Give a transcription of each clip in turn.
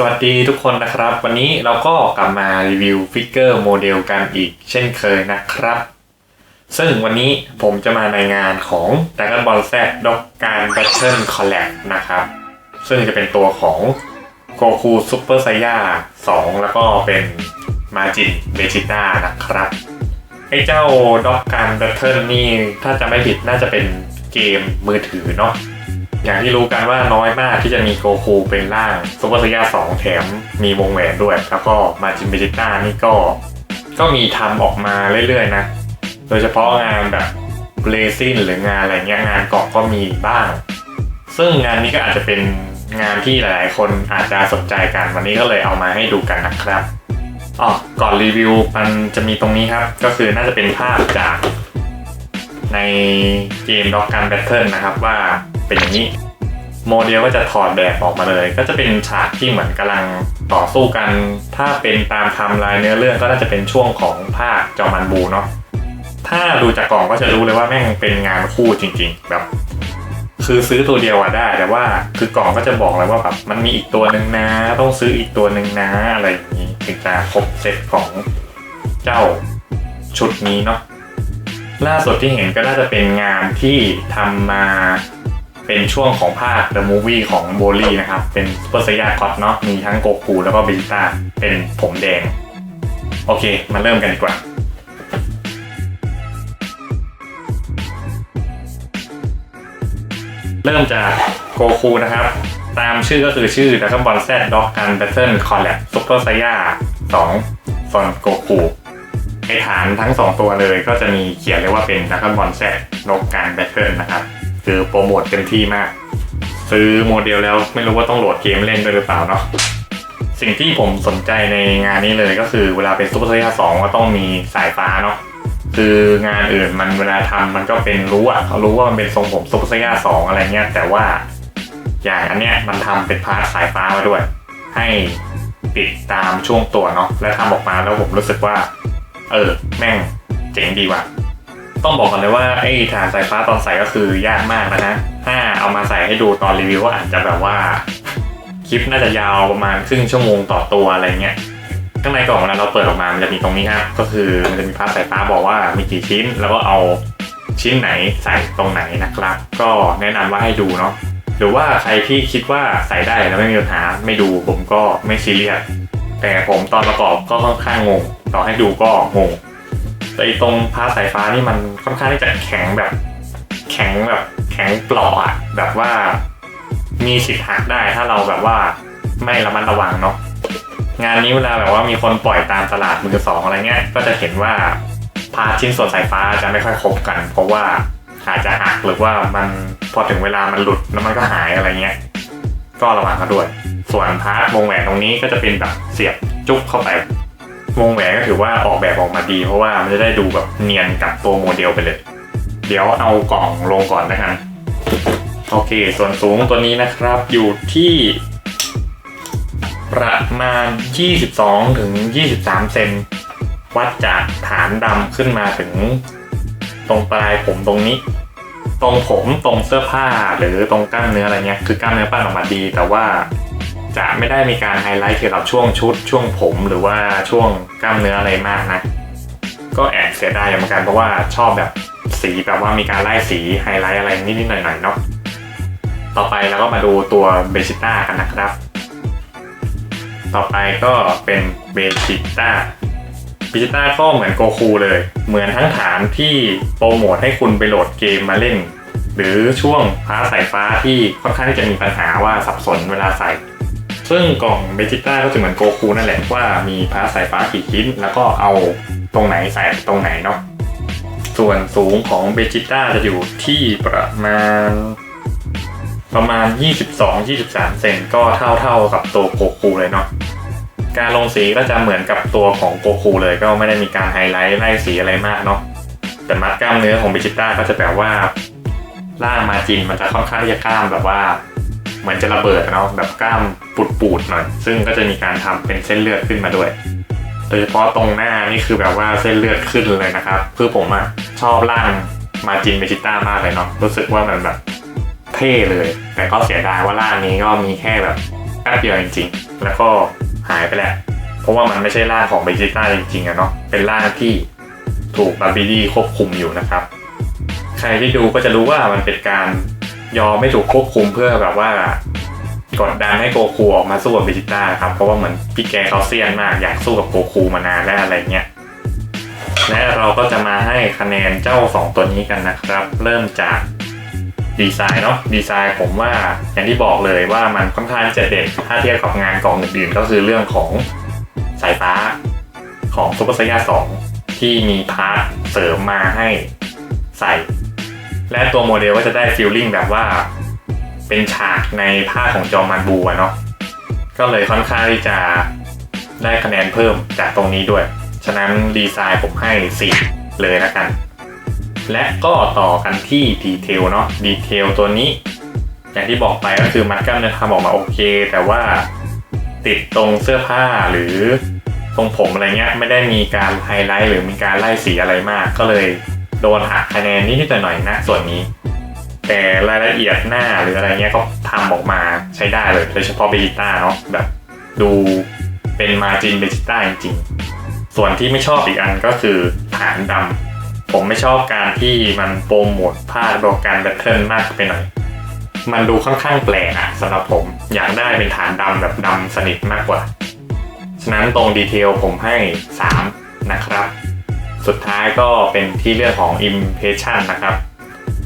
สวัสดีทุกคนนะครับ วันนี้เราก็กลับมารีวิวฟิกเกอร์โมเดลกันอีกเช่นเคยนะครับ ซึ่งวันนี้ผมจะมาในงานของ Dragon Ball Z ด็อกการแบทเทิลคอลแลบนะครับ ซึ่งจะเป็นตัวของโกคูซูเปอร์ไซย่า2 แล้วก็เป็นมาจินเบจิต้านะครับ ไอ้เจ้าด็อกการแบทเทิลนี่ถ้าจะไม่ผิดน่าจะเป็นเกมมือถือเนาะ อย่างที่รู้กันว่าน้อยมากที่จะมีโกคูเป็นร่างซูเปอร์ไซย่าสองแถมมีวงแหวนด้วย แล้วก็มาจินเบจิต้านี่ก็ ก็มีทำออกมาเรื่อยๆนะ โดยเฉพาะงานแบบเลซินหรืองานอะไรเงี้ยงานเกาะก็มีบ้าง ซึ่งงานนี้ก็อาจจะเป็นงานที่หลายๆ คนอาจจะสนใจกันวันนี้ก็เลยเอามาให้ดูกันนะครับอ๋อก่อนรีวิวมันจะมีตรงนี้ครับ ก็คือน่าจะเป็นภาพจาก ในเกมด็อกกันแบทเทิลนะครับว่าเป็นอย่างนี้ โมเดลก็จะถอดแบบออกมาเลย ก็จะเป็นฉากที่เหมือนกำลังต่อสู้กัน ถ้าเป็นตามไทม์ไลน์เนื้อเรื่องก็น่าจะเป็นช่วงของภาคจอมันบูเนาะถ้าดูจากกล่องก็จะรู้เลยว่าแม่งเป็นงานคู่จริง ๆ แบบ คือซื้อตัวเดียวอะได้แต่ว่าคือกล่องก็จะบอกเลยว่าแบบมันมีอีกตัวหนึ่งนะ ต้องซื้ออีกตัวหนึ่งนะอะไรอย่างนี้ถึงจะครบเซตของเจ้าชุดนี้เนาะ ล่าสุดที่เห็นก็น่าจะเป็นงานที่ทำมาเป็นช่วงของภาค The Movie ของโบลี่นะครับ เป็นซูเปอร์ไซยาคอตเนาะมีทั้งโกคูแล้วก็เบจิต้าเป็นผมแดง โอเค มาเริ่มกันดีกว่าเริ่มจากโกคูนะครับ ตามชื่อก็คือชื่อ Dragon Ball Z Dog Gun Battle Collab Super Saiya 2ส่วนโกคู ในฐานทั้ง 2 ตัวเลยก็จะมีเขียนเลยว่าเป็น Dragon Ball Z Dog Gun Battle นะครับ คือโปรโมทเต็มที่มาก ซื้อโมเดลแล้วไม่รู้ว่าต้องโหลดเกมเล่นด้วยหรือเปล่าเนาะสิ่งที่ผมสนใจในงานนี้เลยก็คือเวลาเป็นซูเปอร์ไซย่าสองก็ต้องมีสายฟ้าเนาะคืองานอื่นมันเวลาทำมันก็เป็นรู้อะเขารู้ว่ามันเป็นทรงผมซูเปอร์ไซย่าสองอะไรเงี้ยแต่ว่าอย่างอันเนี้ยมันทำเป็นพาร์ทสายฟ้ามาด้วย ให้ติดตามช่วงตัวเนาะและทำออกมาแล้วผมรู้สึกว่า เออ แม่งเจ๋งดีว่ะ ต้องบอกกันเลยว่าไอ้ฐานสายฟ้าตอนใส่ก็คือยากมากนะฮะ ถ้าเอามาใส่ให้ดูตอนรีวิวก็อาจจะแบบว่า คลิปน่าจะยาวประมาณครึ่งชั่วโมงต่อตัวอะไรเงี้ยข้างในกล่องเวลาเราเปิดออกมา มันจะมีตรงนี้ครับ ก็คือมันจะมีภาพสายฟ้าบอกว่ามีกี่ชิ้น แล้วก็เอาชิ้นไหนใส่ตรงไหนนะครับ ก็แนะนำว่าให้ดูเนาะ หรือว่าใครที่คิดว่าใส่ได้แล้วไม่มีปัญหาไม่ดูผมก็ไม่ซีเรียส แต่ผมตอนประกอบก็ค่อนข้างงง ต่อให้ดูก็งงแต่ไอ้ตรงพาสายฟ้านี่มันค่อนข้างที่จะแข็งแบบ แข็งแบบแข็งปลาะอะแบบว่า มีสิทธิ์หักได้ถ้าเราแบบว่าไม่ระมัดระวังเนาะงานนี้เวลาแบบว่ามีคนปล่อยตามตลาดมือสองอะไรเงี้ย ก็จะเห็นว่าพาชิ้นส่วนสายฟ้าจะไม่ค่อยคบกัน เพราะว่าอาจจะหักหรือว่ามันพอถึงเวลามันหลุดแล้วมันก็หายอะไรเงี้ย ก็ระวังกันด้วย ส่วนพาร์ทวงแหวนตรงนี้ก็จะเป็นแบบเสียบจุ๊บเข้าไป วงแหวนก็ถือว่าออกแบบออกมาดี เพราะว่ามันจะได้ดูแบบเนียนกับตัวโมเดลไปเลย เดี๋ยวเอากล่องลงก่อนนะครับโอเค ส่วนสูงตัวนี้นะครับอยู่ที่ ประมาณ 22 ถึง 23 เซนวัดจากฐานดำขึ้นมาถึงตรงปลายผมตรงนี้ ตรงผมตรงเสื้อผ้าหรือตรงกล้ามเนื้ออะไรเงี้ยคือกล้ามเนื้อปั้นออกมาดี แต่ว่าจะไม่ได้มีการไฮไลท์เกี่ยวกับช่วงชุด ช่วงผมหรือว่าช่วงกล้ามเนื้ออะไรมากนะก็แอบเสียดายเหมือนกันเพราะว่าชอบแบบสีแบบว่ามีการไล่สีไฮไลท์อะไรนิดๆหน่อยๆเนาะต่อไปเราก็มาดูตัวเบจิต้ากันนะครับ ต่อไปก็เป็นเบจิต้า เบจิต้าก็เหมือนโกคูเลย เหมือนทั้งฐานที่โปรโมทให้คุณไปโหลดเกมมาเล่น หรือช่วงพาสายฟ้าที่ค่อนข้างที่จะมีปัญหาว่าสับสนเวลาใส่ซึ่งกล่องเบจิต้าก็จะเหมือนโกคูนั่นแหละว่ามีพาสายฟ้ากี่ชิ้น แล้วก็เอาตรงไหนใส่ตรงไหนเนาะส่วนสูงของเบจิต้าจะอยู่ที่ประมาณ ประมาณ 22-23 เซนก็เท่าเท่าๆกับตัวโกคูเลยเนาะ การลงสีก็จะเหมือนกับตัวของโกคูเลยก็ไม่ได้มีการไฮไลท์ไล่สีอะไรมากเนาะแต่มัดกล้ามเนื้อของเบจิต้าก็จะแบบว่าล่างมาจินมันจะค่อนข้างที่จะกล้ามแบบว่าเหมือนจะระเบิดเนาะแบบกล้ามปูดๆหน่อยซึ่งก็จะมีการทำเป็นเส้นเลือดขึ้นมาด้วย โดยเฉพาะตรงหน้านี่คือแบบว่าเส้นเลือดขึ้นเลยนะครับคือผมอะชอบร่างมาจินเบจิต้ามากเลยเนาะรู้สึกว่ามันแบบเท่เลย แต่ก็เสียดายว่าร่างนี้ก็มีแค่แบบแป๊บเดียวจริงๆแล้วก็ หายไปแหละ เพราะว่ามันไม่ใช่ร่างของเบจิต้าจริงๆอะเนาะเป็นร่างที่ถูกบาร์บีดีควบคุมอยู่นะครับ ใครที่ดูก็จะรู้ว่ามันเป็นการยอมไม่ถูกควบคุมเพื่อแบบว่ากดดันให้โกคูออกมาสู้กับเบจิต้าครับเพราะว่าเหมือนพี่แกเขาเซียนมากอยากสู้กับโกคูมานานแล้วอะไรเงี้ยและเราก็จะมาให้คะแนนเจ้า 2 ตัวนี้กันนะครับ เริ่มจาก ดีไซน์เนาะดีไซน์ผมว่าอย่างที่บอกเลยว่ามันค่อนข้างจะเด่นถ้าเทียบกับงานกล่องอื่นๆ ก็คือเรื่องของสายฟ้าของซุปเปอร์ไซย่า2ที่มีพาร์ทเสริมมาให้ใส่ และตัวโมเดลก็จะได้ฟีลลิ่งแบบว่าเป็นฉากในภาคของจอมันบูอะเนาะก็เลยค่อนข้างที่จะได้คะแนนเพิ่มจากตรงนี้ด้วย ฉะนั้นดีไซน์ผมให้ 4 เลยละกัน และก็ต่อกันที่ดีเทลเนาะดีเทลตัวนี้ อย่างที่บอกไปก็คือมัดกล้ามเนื้อทำออกมาโอเค แต่ว่าติดตรงเสื้อผ้าหรือตรงผมอะไรเงี้ยไม่ได้มีการไฮไลท์หรือมีการไล่สีอะไรมาก ก็เลยโดนหักคะแนนนิดหน่อยนะส่วนนี้ แต่รายละเอียดหน้าหรืออะไรเงี้ยก็ทำออกมาใช้ได้เลยโดยเฉพาะเบจิต้าเนาะแบบดูเป็นมาจินเบจิต้าจริงๆ ส่วนที่ไม่ชอบอีกอันก็คือฐานดำ ผมไม่ชอบการที่มันโปรโมทภาคโดยการแบทเทิลมากไปหน่อย มันดูค่อนข้างแปลกอะสำหรับผมอยากได้เป็นฐานดำแบบดำสนิทมากกว่า ฉะนั้นตรงดีเทลผมให้ 3 นะครับ สุดท้ายก็เป็นที่เรื่องของ Impression นะครับ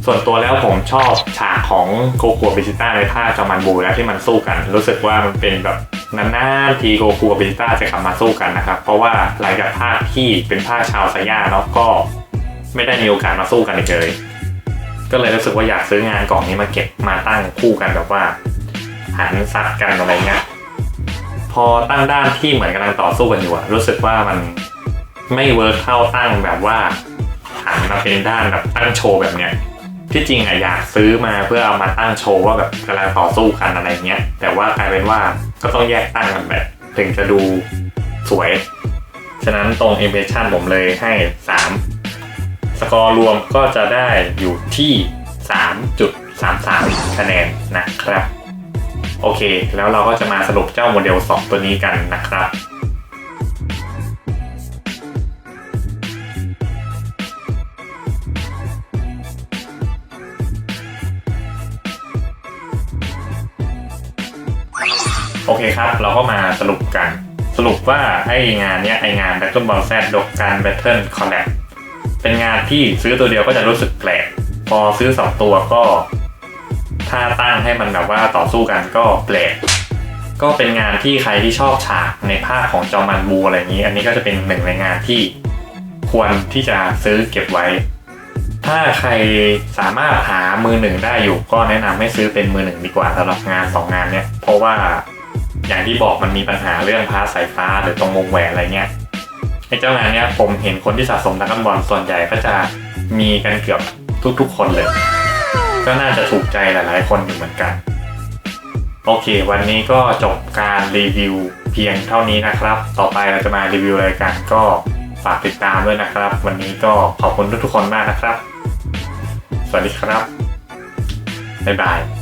ส่วนตัวแล้วผมชอบฉากของโกกับเบจิต้าในท่าจอมันบูแล้วที่มันสู้กัน รู้สึกว่ามันเป็นแบบนานๆทีโกคูกับเบจิต้าจะกลับมาสู้กันนะครับ เพราะว่าหลังจากภาคที่เป็นภาคชาวไซย่าเนาะก็ ไม่ได้มีโอกาสมาสู้กันอีกเลย ก็เลยรู้สึกว่าอยากซื้องานกล่องนี้มาเก็บมาตั้งคู่กันแบบว่าหันซัดกันอะไรเงี้ยพอตั้งด้านที่เหมือนกำลังต่อสู้กันอยู่อะรู้สึกว่ามันไม่เวิร์กเท่าตั้งแบบว่าหันมาเป็นด้านแบบตั้งโชว์แบบเนี้ยที่จริงอะอยากซื้อมาเพื่อเอามาตั้งโชว์ว่าแบบกำลังต่อสู้กันอะไรเงี้ยแต่ว่ากลายเป็นว่าก็ต้องแยกตั้งกันแบบถึงจะดูสวย ฉะนั้นตรง impression ผมเลยให้ 3 สกอร์รวมก็จะได้อยู่ที่ 3.33 คะแนนนะครับ โอเค แล้วเราก็จะมาสรุปเจ้าโมเดล 2 ตัวนี้กันนะครับโอเคครับ เราก็มาสรุปกัน สรุปว่าไองานเนี้ยไองาน Battle Ball Z ดกการ Battle Collab เป็นงานที่ซื้อตัวเดียวก็จะรู้สึกแปลก พอซื้อสองตัวก็ถ้าตั้งให้มันแบบว่าต่อสู้กันก็แปลก ก็เป็นงานที่ใครที่ชอบฉากในภาคของจอมันบูอะไรอย่างนี้ อันนี้ก็จะเป็นหนึ่งในงานที่ควรที่จะซื้อเก็บไว้ ถ้าใครสามารถหามือหนึ่งได้อยู่ก็แนะนำให้ซื้อเป็นมือหนึ่งดีกว่าสำหรับงานสองงานเนี้ยเพราะว่าอย่างที่บอกมันมีปัญหาเรื่องพาสสายฟ้าหรือตรงวงแหวนอะไรเงี้ย ไอ้เจ้างานเนี้ยผมเห็นคนที่สะสมดักกันบอลส่วนใหญ่ก็จะมีกันเกือบทุกๆ คนเลย ก็น่าจะถูกใจหลายๆ คนอยู่เหมือนกัน โอเค วันนี้ก็จบการรีวิวเพียงเท่านี้นะครับ ต่อไปเราจะมารีวิวอะไรกันก็ฝากติดตามด้วยนะครับ วันนี้ก็ขอบคุณทุกๆคนมากนะครับ สวัสดีครับ บ๊ายบาย